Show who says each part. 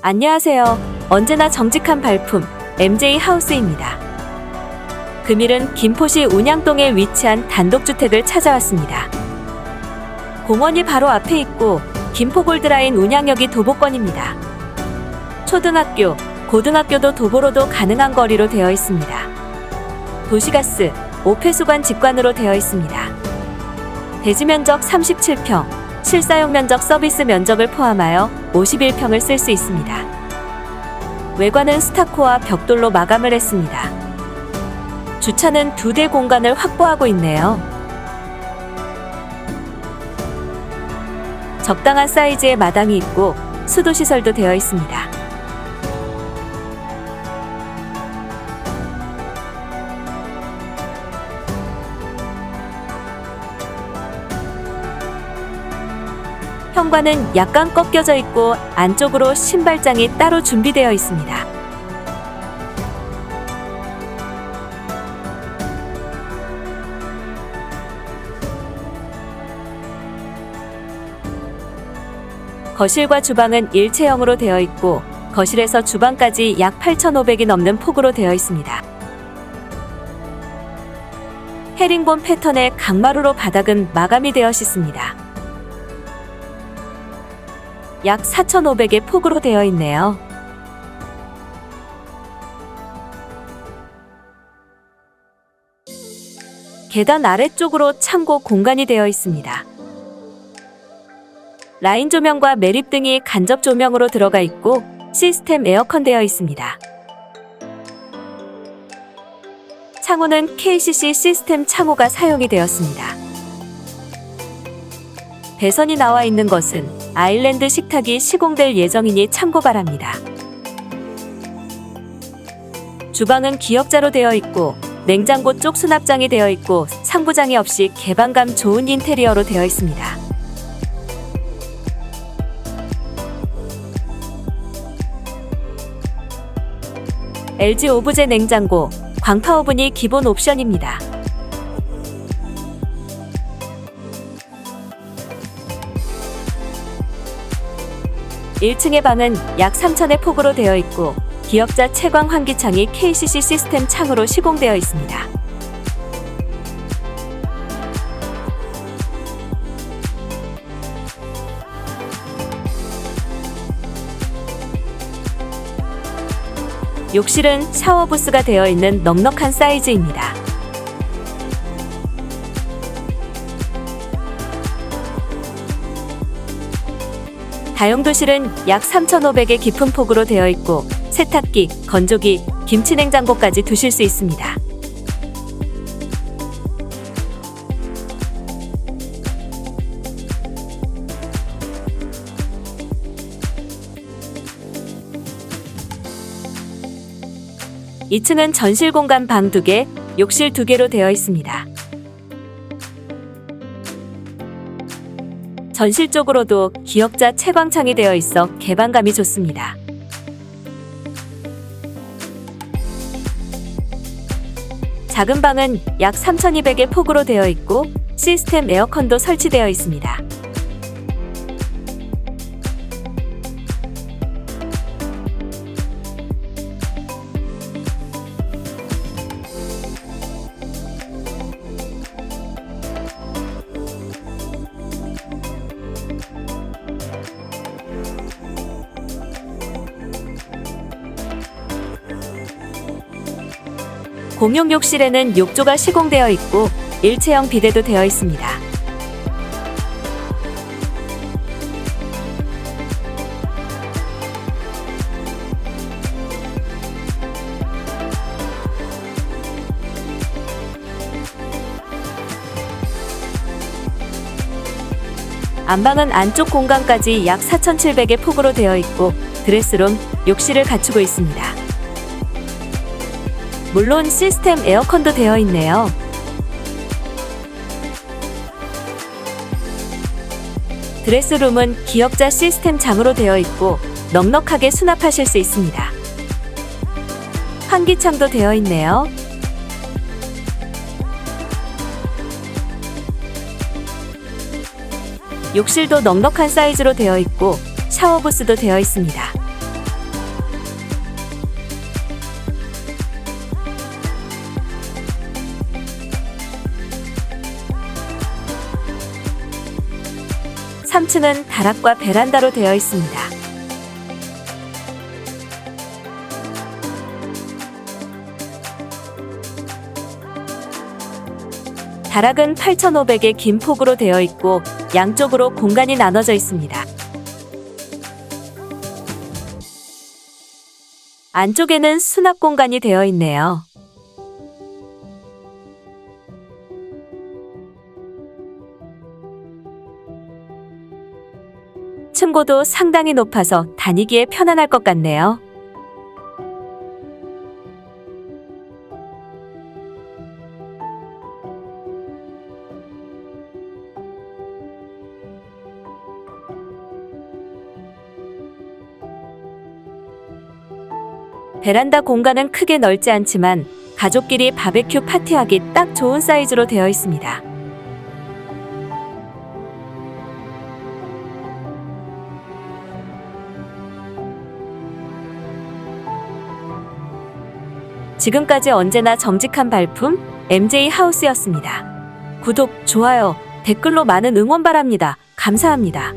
Speaker 1: 안녕하세요. 언제나 정직한 발품 MJ 하우스입니다. 금일은 김포시 운양동에 위치한 단독주택을 찾아왔습니다. 공원이 바로 앞에 있고 김포골드라인 운양역이 도보권입니다. 초등학교, 고등학교도 도보로도 가능한 거리로 되어 있습니다. 도시가스, 오폐수관 직관으로 되어 있습니다. 대지 면적 37평, 실사용 면적 서비스 면적을 포함하여 51평을 쓸 수 있습니다. 외관은 스타코와 벽돌로 마감을 했습니다. 주차는 두 대 공간을 확보하고 있네요. 적당한 사이즈의 마당이 있고 수도 시설도 되어 있습니다. 현관은 약간 꺾여져 있고 안쪽으로 신발장이 따로 준비되어 있습니다. 거실과 주방은 일체형으로 되어 있고 거실에서 주방까지 약 8,500이 넘는 폭으로 되어 있습니다. 헤링본 패턴의 강마루로 바닥은 마감이 되어 씻습니다. 약 4,500의 폭으로 되어 있네요. 계단 아래쪽으로 창고 공간이 되어 있습니다. 라인 조명과 매립 등이 간접 조명으로 들어가 있고 시스템 에어컨 되어 있습니다. 창호는 KCC 시스템 창호가 사용이 되었습니다. 배선이 나와 있는 것은 아일랜드 식탁이 시공될 예정이니 참고 바랍니다. 주방은 기역자로 되어 있고 냉장고 쪽 수납장이 되어 있고 상부장이 없이 개방감 좋은 인테리어로 되어 있습니다. LG 오브제 냉장고, 광파 오븐이 기본 옵션입니다. 일층의 방은 약 3천의 폭으로 되어 있고 기역자 채광 환기창이 KCC 시스템 창으로 시공되어 있습니다. 욕실은 샤워 부스가 되어 있는 넉넉한 사이즈입니다. 다용도실은 약 3,500의 깊은 폭으로 되어 있고 세탁기, 건조기, 김치냉장고까지 두실 수 있습니다. 이층은 전실 공간 방 2개, 욕실 2개로 되어 있습니다. 전실 쪽으로도 기역자 채광창이 되어 있어 개방감이 좋습니다. 작은 방은 약 3,200의 폭으로 되어 있고 시스템 에어컨도 설치되어 있습니다. 공용 욕실에는 욕조가 시공되어 있고 일체형 비데도 되어 있습니다. 안방은 안쪽 공간까지 약 4,700의 폭으로 되어 있고 드레스룸, 욕실을 갖추고 있습니다. 물론 시스템 에어컨도 되어 있네요. 드레스룸은 기역자 시스템 장으로 되어 있고 넉넉하게 수납하실 수 있습니다. 환기창도 되어 있네요. 욕실도 넉넉한 사이즈로 되어 있고 샤워부스도 되어 있습니다. 3층은 다락과 베란다로 되어 있습니다. 다락은 8,500의 긴 폭으로 되어 있고 양쪽으로 공간이 나눠져 있습니다. 안쪽에는 수납 공간이 되어 있네요. 층고도 상당히 높아서 다니기에 편안할 것 같네요. 베란다 공간은 크게 넓지 않지만 가족끼리 바베큐 파티하기 딱 좋은 사이즈로 되어 있습니다. 지금까지 언제나 정직한 발품 MJ 하우스였습니다. 구독, 좋아요, 댓글로 많은 응원 바랍니다. 감사합니다.